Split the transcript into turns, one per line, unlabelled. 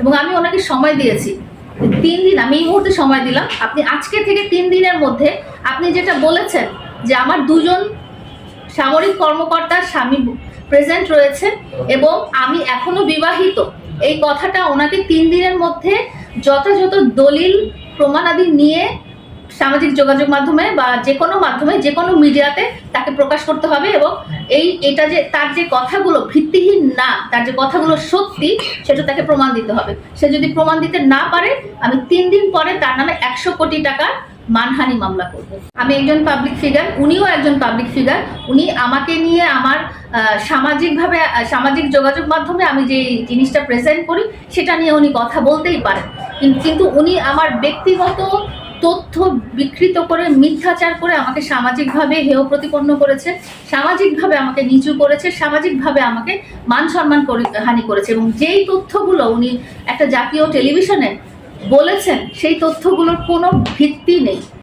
এবং আমি ওনাকে সময় দিয়েছি। তিন দিন, আমি এই মুহূর্তে সময় দিলাম। আপনি আজকে থেকে তিন দিনের মধ্যে আপনি যেটা বলেছেন যে আমার দুজন সামরিক কর্মকর্তার স্বামী প্রেজেন্ট রয়েছে এবং আমি এখনও বিবাহিত, এই কথাটা ওনাকে তিন দিনের মধ্যে যথাযথ দলিল, প্রমাণাদি নিয়ে সামাজিক যোগাযোগ মাধ্যমে বা যে কোনো মাধ্যমে, যে কোনো মিডিয়াতে তাকে প্রকাশ করতে হবে এবং এই, এটা যে, তার যে কথাগুলো ভিত্তিহীন না, তার যে কথাগুলো সত্যি, সেটা তাকে প্রমাণ দিতে হবে। সে যদি প্রমাণ দিতে না পারে, আমি তিন দিন পরে তার নামে একশো কোটি টাকার মানহানি মামলা করব। আমি একজন পাবলিক ফিগার উনিও একজন পাবলিক ফিগার উনি আমাকে নিয়ে আমার সামাজিকভাবে, সামাজিক যোগাযোগ মাধ্যমে আমি যে জিনিসটা প্রেজেন্ট করি, সেটা নিয়ে উনি কথা বলতেই পারেন। কিন্তু উনি আমার ব্যক্তিগত তথ্য বিকৃত করে, মিথ্যাচার করে আমাকে সামাজিকভাবে হেয় প্রতিপন্ন করেছে, সামাজিকভাবে আমাকে নিচু করেছে, সামাজিকভাবে আমাকে মান সম্মান হানি করেছে এবং যেই তথ্যগুলো উনি একটা জাতীয় টেলিভিশনে বলেছেন, সেই তথ্যগুলোর কোনো ভিত্তি নেই।